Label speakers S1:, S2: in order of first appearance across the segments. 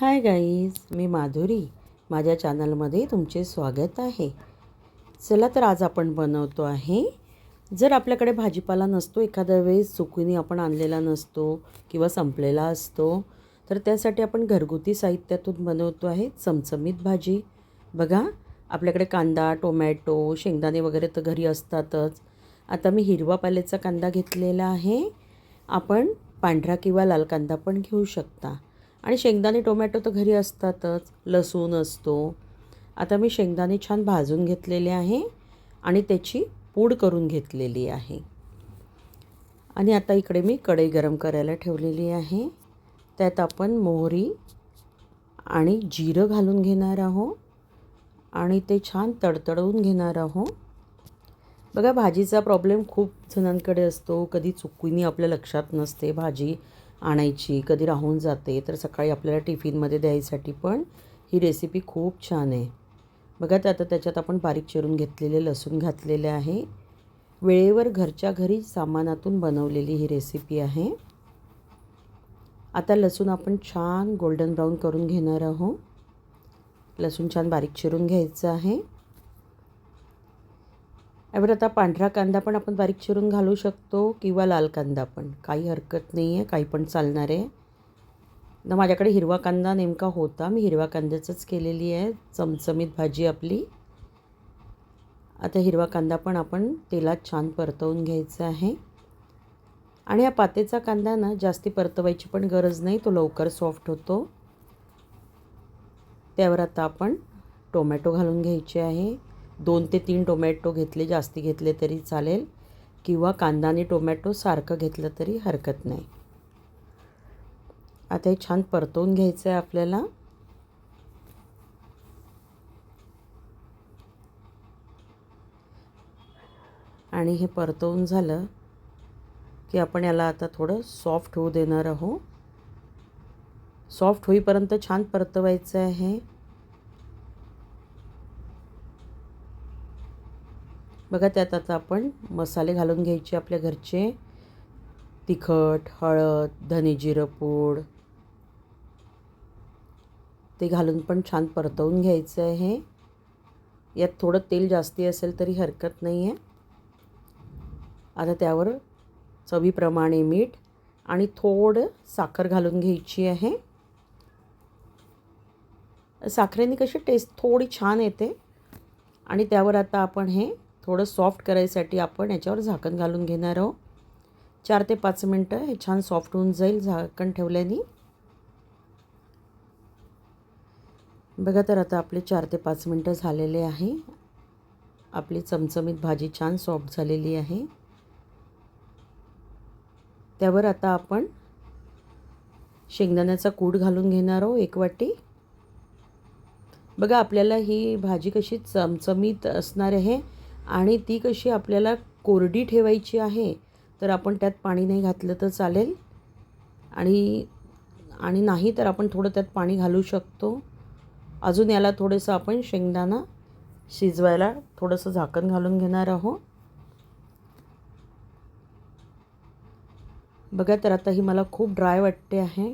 S1: Hi guys मी माधुरी. माझ्या चॅनलमध्ये तुमचे स्वागत आहे. चला तर आज आपण बनवतो आहे जर आपल्याकडे भाजीपाला नसतो एखाद्या वेळेस चुकीने आपण आणलेला नसतो किंवा संपलेला असतो तर त्यासाठी आपण घरगुती साहित्यातून बनवतो आहे चमचमीत भाजी. बघा आपल्याकडे कांदा टोमॅटो शेंगदाणे वगैरे तर घरी असतातच. आता मी हिरवा पाल्याचा कांदा घेतलेला आहे. आपण पांढरा किंवा लाल कांदा पण घेऊ शकता. आणि शेंगदाणे टोमॅटो तर घरी असतातच. लसूण असतो. आता मी शेंगदाणे छान भाजून घेतलेले आहे आणि त्याची पूड करून घेतलेली आहे. आणि आता इकडे मी कढई गरम करायला ठेवलेली आहे. त्यात आपण मोहरी आणि जिरं घालून घेणार आहोत. आणि ते छान तडतडवून घेणार आहोत. बघा भाजीचा प्रॉब्लेम खूप जणांकडे असतो. कधी चुकीने आपल्या लक्षात नसते भाजी. आणायची कधी राहून जाते तर सकाळी आपल्याला टिफिनमध्ये द्यायसाठी पण ही रेसिपी खूप छान आहे. बघा ते आता त्याच्यात आपण बारीक चिरून घेतलेले लसूण घातलेले आहे. वेळेवर घरच्या घरी सामानातून बनवलेली ही रेसिपी आहे. आता लसूण आपण छान गोल्डन ब्राऊन करून घेणार आहोत. लसूण छान बारीक चिरून घ्यायचं आहे. यावर आता पांढरा कांदा पण आपण बारीक चिरून घालू शकतो किंवा लाल कांदा पण. काही हरकत नाही आहे काही पण चालणार आहे. ना माझ्याकडे हिरवा कांदा नेमका होता. मी हिरवा कांद्याचंच केलेली आहे. चमचमीत भाजी आपली. आता हिरवा कांदा पण आपण तेलात छान परतवून घ्यायचा आहे. आणि या पातेचा कांदा ना जास्ती परतवायची पण गरज नाही. तो लवकर सॉफ्ट होतो. त्यावर आता आपण टोमॅटो घालून घ्यायचे आहे. दोन ते तीन टोमॅटो घेतले जास्ती घेतले तरी चालेल. किंवा कांदा आणि टोमॅटो सारखं घेतलं तरी हरकत नाही. आता हे छान परतवून घ्यायचं आहे आपल्याला. आणि हे परतवून झालं की आपण याला आता थोडं सॉफ्ट होऊ देणार आहोत. सॉफ्ट होईपर्यंत छान परतवायचं आहे. बघा त्यात आता आपण मसाले घालून घ्यायचे आपल्या घरचे. तिखट हळद धने जिरं पूड. ते घालून पण छान परतवून घ्यायचं आहे. यात थोडं तेल जास्ती असेल तरी हरकत नाही आहे आता त्यावर चवीप्रमाणे मीठ आणि थोडं साखर घालून घ्यायची आहे. साखरेने कशी टेस्ट थोडी छान येते. आणि त्यावर आता आपण हे थोडं सॉफ्ट करायसाठी आपण याच्यावर झाकण घालून घेणार आहोत. चार ते पाच मिनटं हे छान सॉफ्ट होऊन जाईल झाकण ठेवल्याने. बघा तर आता आपले चार ते पाच मिनटं झालेले आहे. आपली चमचमीत भाजी छान सॉफ्ट झालेली आहे. त्यावर आता आपण शेंगदाण्याचा कूट घालून घेणार आहोत एक वाटी. बघा आपल्याला ही भाजी कशी चमचमीत असणार आहे. आणि ती कशी आपल्याला कोरडी ठेवायची आहे तर आपण त्यात पाणी नाही घातलं तर चालेल. आणि आणि नाही तर आपण थोडं त्यात पाणी घालू शकतो. अजून याला थोडंसं आपण शेंगदाणा शिजवायला थोडंसं झाकण घालून घेणार आहोत. बघा तर आता ही मला खूप ड्राय वाटते आहे.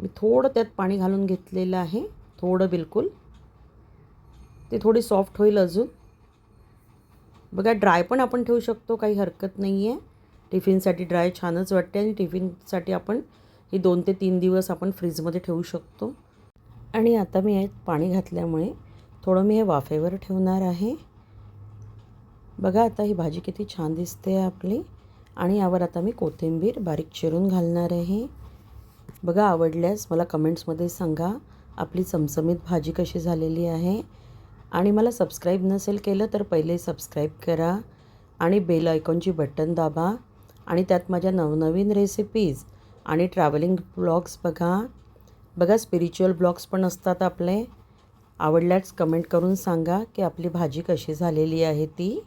S1: मी थोडं त्यात पाणी घालून घेतलेलं आहे थोडं बिलकुल. ते थोडी सॉफ्ट होईल अजून. बघा ड्राय पण आपण ठेवू शकतो काही हरकत नाही आहे टिफिनसाठी ड्राय छानच वाटते आणि टिफिनसाठी आपण हे दोन ते तीन दिवस आपण फ्रीजमध्ये ठेवू शकतो. आणि आता मी यात पाणी घातल्यामुळे थोडं मी हे वाफेवर ठेवणार आहे. बघा आता ही भाजी किती छान दिसते आपली. आणि यावर आता मी कोथिंबीर बारीक चिरून घालणार आहे. बघा आवडल्यास मला कमेंट्समध्ये सांगा आपली चमचमीत भाजी कशी झालेली आहे. आणि मला सबस्क्राईब नसेल केलं तर पहिले सबस्क्राईब करा आणि बेल आयकॉनची बटन दाबा आणि त्यात माझ्या नवनवीन रेसिपीज आणि ट्रॅव्हलिंग ब्लॉग्स बघा. बघा स्पिरिच्युअल ब्लॉग्स पण असतात आपले. आवडल्यास कमेंट करून सांगा की आपली भाजी कशी झालेली आहे ती.